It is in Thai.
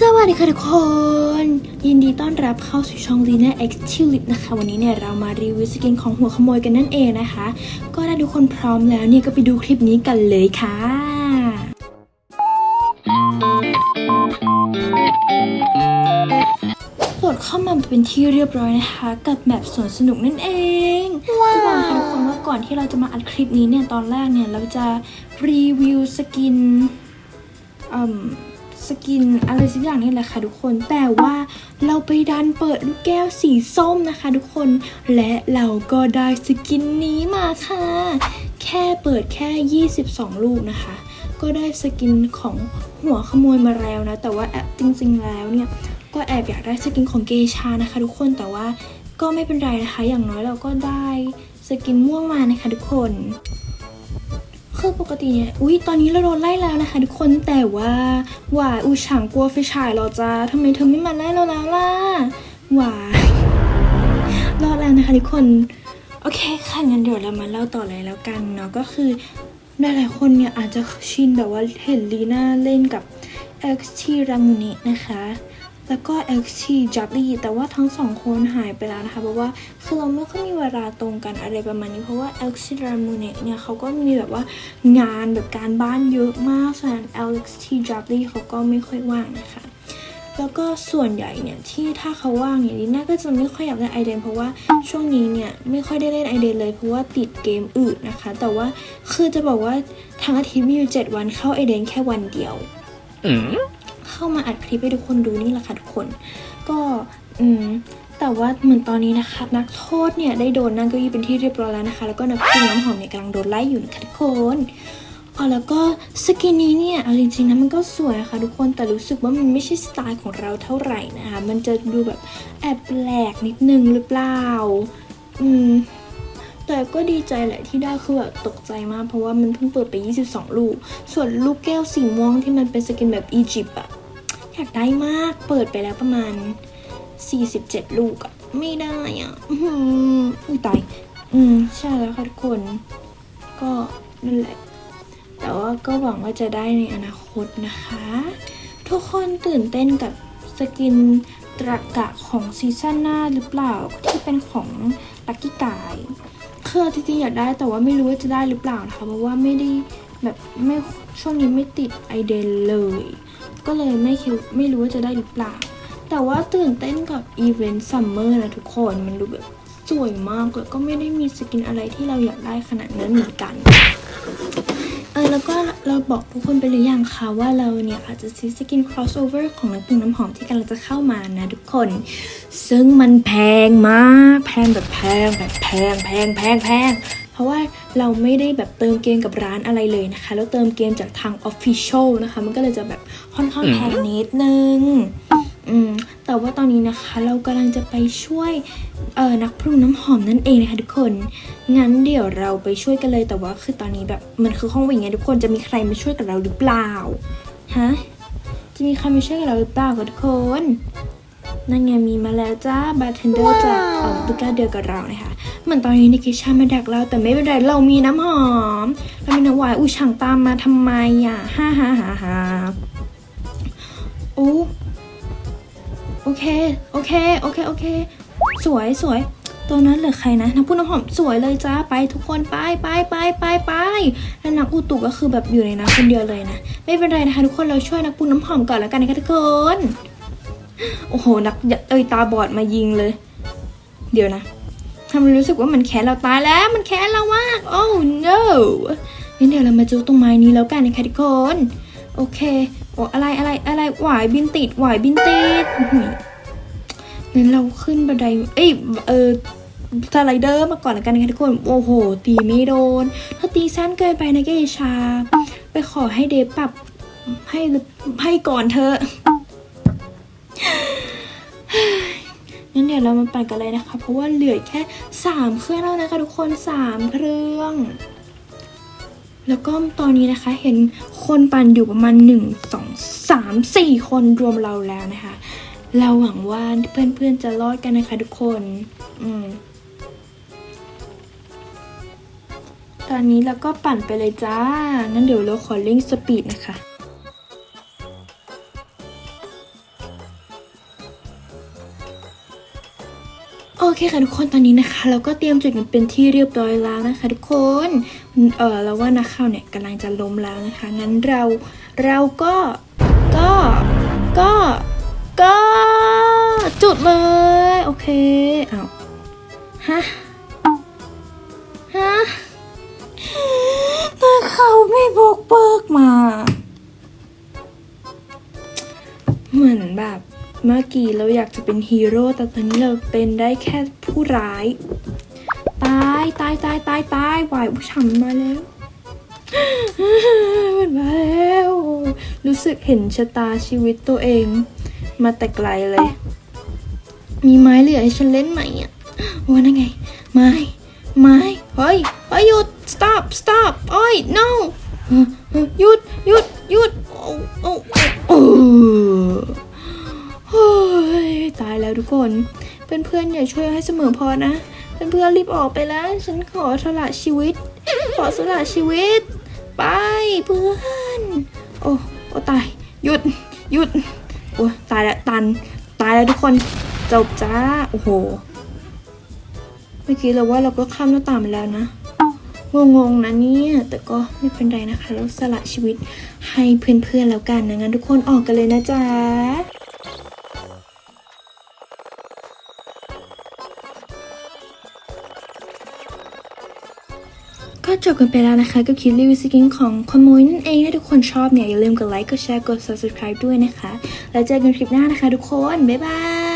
สวัสดีค่ะทุกคน ยินดีต้อนรับเข้าสู่ช่อง Lina X Tulip นะคะ วันนี้เนี่ยเรามารีวิวสกินของหัวขโมยกันนั่นเองนะคะ ก็ถ้าทุกคนพร้อมแล้วเนี่ยก็ไปดูคลิปนี้กันเลยค่ะโหลดเข้ามาเป็นที่เรียบร้อยนะคะ กับแบบสวนสนุกนั่นเองจะบอกค่ะทุกคนว่าก่อนที่เราจะมาอัดคลิปนี้เนี่ยตอนแรกเนี่ยเราจะรีวิวสกินอืม สกินอะไรสักอย่างนี่แหละค่ะทุกคนแต่ว่าเราไปดันเปิดลูกแก้วสีส้มนะคะ ทุกคนและเราก็ได้สกินนี้มาค่ะ แค่เปิดแค่ 22 ลูกนะคะ ก็ได้สกินของหัวขโมยมาแล้วนะ แต่ว่าแอบจริงๆแล้วเนี่ย ก็แอบอยากได้สกินของเกชานะคะ ทุกคนแต่ว่าก็ไม่เป็นไรนะคะ อย่างน้อยเราก็ได้สกินม่วงมานะคะทุกคน คือปกติเนี่ย อุ้ยตอนนี้เราโดนไล่แล้วนะคะทุกคน แต่ว่าหวายอูฉางกลัวไฟฉายเหรอจ้าทำไมเธอไม่มาไล่เราแล้วล่ะหวายรอดแล้วนะคะทุกคน โอเคค่ะงั้นเดี๋ยวเรามาเล่าต่อเลยแล้วกันเนาะ ก็คือหลายๆคนเนี่ยอาจจะชินแบบว่าเห็นลีน่าเล่นกับ XT รังมุนินะคะ แล้วก็ XT j u b b y แต่ว่าทั้งสองคนหายไปแล้วนะคะ เพราะว่าคือเราไม่ค่อยมีเวลาตรงกันอะไรประมาณนี้ เพราะว่า XT r a m u n e เนี่ยเขาก็มีแบบว่างานแบบการบ้านเยอะมาก ส่วน LXT j u b b y เขาก็ไม่ค่อยว่างนะคะ แล้วก็ส่วนใหญ่เนี่ยที่ถ้าเขาว่างเนี่ยลิน่าก็จะไม่ค่อยอยากเล่นไอเดนเพราะว่าช่วงนี้เนี่ยไม่ค่อยได้เล่นไอเดนเลยเพราะว่าติดเกมอื่นนะคะ แต่ว่าคือจะบอกว่าทั้งอาทิตย์มีอยู่ 7 วันเข้าไอเดนแค่วันเดียว เข้ามาอัดคลิปให้ทุกคนดูนี่แหละค่ะทุกคน ก็อืมแต่ว่าเหมือนตอนนี้นะคะ นักโทษเนี่ยได้โดนนั่งเก้าอี้เป็นที่เรียบร้อยแล้วนะคะ แล้วก็นักปรุงน้ำหอมเนี่ยกำลังโดนไล่อยู่นะคะทุกคนอ๋อแล้วก็สกินนี้เนี่ยเอาจริงๆนะมันก็สวยนะคะทุกคนแต่รู้สึกว่ามันไม่ใช่สไตล์ของเราเท่าไหร่นะคะมันจะดูแบบแอบแปลกนิดนึงหรือเปล่าอืมแต่ก็ดีใจแหละที่ได้คือแบบตกใจมากเพราะว่ามันเพิ่งเปิดไป 22 ลูก ส่วนลูกแก้วสีม่วงที่มันเป็นสกินแบบอียิปต์อะ อยากได้มาก เปิดไปแล้วประมาณ 47 ลูกอะไม่ได้อะอืมอุ้ยตาย อืม ใช่แล้วค่ะทุกคน ก็นั่นแหละ แต่ว่าก็หวังว่าจะได้ในอนาคตนะคะ ทุกคนตื่นเต้นกับสกินตรกะของซีซั่นหน้าหรือเปล่าที่เป็นของลักกี้กายคือจริงๆอยากได้แต่ว่าไม่รู้ว่าจะได้หรือเปล่านะคะเพราะว่าไม่ได้แบบไม่ช่วงนี้ไม่ติดไอเดนเลย ก็เลยไม่คิดไม่รู้ว่าจะได้หรือเปล่า แต่ว่าตื่นเต้นกับอีเวนต์ซัมเมอร์นะทุกคน มันดูแบบสวยมากแล้วก็ไม่ได้มีสกินอะไรที่เราอยากได้ขนาดนั้นเหมือนกันเออแล้วก็เราบอกทุกคนไปหรือยังคะว่าเราเนี่ยอาจจะซื้อสกิน crossover ของน้ำพึ่งน้ำหอมที่กำลังจะเข้ามานะทุกคน ซึ่งมันแพงมาก แพงแบบแพงแบบแพงแพงแพงแพงเพราะว่า เราไม่ได้แบบเติมเกมกับร้านอะไรเลยนะคะ แล้วเติมเกมจากทาง official นะคะ มันก็เลยจะแบบค่อนข้างแพงนิดนึงอืมแต่ว่าตอนนี้นะคะเรากำลังจะไปช่วยเออนักพรุ่งน้ำหอมนั่นเองนะคะทุกคน งั้นเดี๋ยวเราไปช่วยกันเลยแต่ว่าคือตอนนี้แบบมันคือห้องวิ่งไงทุกคนจะมีใครมาช่วยกับเราหรือเปล่าฮะจะมีใครมาช่วยกับเราหรือเปล่าคะทุกคนนั่นไงมีมาแล้วจ้าบาร์เทนเดอร์จากเออบุก้าเดียวกับเรานะคะ เหมือนตอนนี้นิกิชามาดักเราแต่ไม่เป็นไรเรามีน้ำหอมเรามีน้ำหวานอุยช่างตามมาทำไมอะฮ่าฮ่าฮ่าฮ่าโอ้โอเคโอเคโอเคโอเค สวยสวยตัวนั้นเหลือใครนะน้ำพุน้ำหอมสวยเลยจ้าไปทุกคนไปไปไปไปไปแล้วนักอุตุก็คือแบบอยู่ในน้ำคนเดียวเลยนะไม่เป็นไรนะคะทุกคนเราช่วยนักปูน้ำหอมก่อนแล้วกันนะคะทุกคนโอ้โหนักเอ้ยตาบอดมายิงเลย เดี๋ยวนะ ทำไมรู้สึกว่ามันแค้นเราตายแล้ว มันแค้นเรามาก โอ้ no งั้นเดี๋ยวเรามาจูตรงไม้นี้แล้วกันนะคะทุกคน โอเค โอ้อะไรอะไรอะไรหวายบินติดหวายบินติดงั้นเราขึ้นบันได เอ้ย เออสไลเดอร์มาก่อนแล้วกันนะคะทุกคน โอ้โห ตีไม่โดน ถ้าตีสั้นเกินไปนะเกชา ไปขอให้เดฟปรับให้ให้ก่อนเธอ งั้นเดี๋ยวเรามาปั่นกันเลยนะคะ เพราะว่าเหลือแค่สามเครื่องแล้วนะคะทุกคนสามเครื่อง แล้วก็ตอนนี้นะคะเห็นคนปั่นอยู่ประมาณหนึ่งสองสามสี่คนรวมเราแล้วนะคะ เราหวังว่าเพื่อนๆจะรอดกันนะคะทุกคน อืมตอนนี้เราก็ปั่นไปเลยจ้า งั้นเดี๋ยวเราขอเร่งสปีดนะคะ โอเคค่ะทุกคนตอนนี้นะคะ เราก็เตรียมจุดกันเป็นที่เรียบร้อยแล้วนะคะ ทุกคนเออเราว่านักข่าวเนี่ยกำลังจะล้มแล้วนะคะ งั้นเราเราก็ก็ก็ก็จุดเลย โอเคอ้าวฮะฮะนักข่าวไม่บอกเบิกมา เหมือนแบบ เมื่อกี้เราอยากจะเป็นฮีโร่แต่ตอนนี้เราเป็นได้แค่ผู้ร้าย ตายตายตายตายตายวายผู้ชำมาแล้วมันมาแล้ว รู้สึกเห็นชะตาชีวิตตัวเอง มาแต่ไกลเลย มีไม้เหลือให้ฉันเล่นไหมอะโอ้นั่นไง ไม้ ไม้ เฮ้ย เฮ้ยหยุด stop stop โอ้ย no เอ่อเอ่อหยุดหยุดหยุดโอ้โอ้โอ้เฮ้ย ตายแล้วทุกคน เพื่อนๆอย่าช่วยให้เสมอพอนะ เพื่อนๆรีบออกไปแล้ว ฉันขอสละชีวิต ขอสละชีวิต ไปเพื่อนโอ้โอ้ตาย หยุด หยุด โอ้ตายแล้วตัน ตายแล้วทุกคน จบจ้า โอ้โห เมื่อกี้เราว่าเราก็ข้ามหน้าต่างไปแล้วนะ งงๆนะเนี่ย แต่ก็ไม่เป็นไรนะคะ เราสละชีวิตให้เพื่อนๆแล้วกันนะงั้นทุกคนออกกันเลยนะจ๊ะ จบกันไปแล้วนะคะกับคลิปรีวิวสกินของขโมยนั่นเองถ้าทุกคนชอบเนี่ยอย่าลืมกดไลค์กดแชร์กด subscribe ด้วยนะคะ แล้วเจอกันคลิปหน้านะคะทุกคน บ๊ายบาย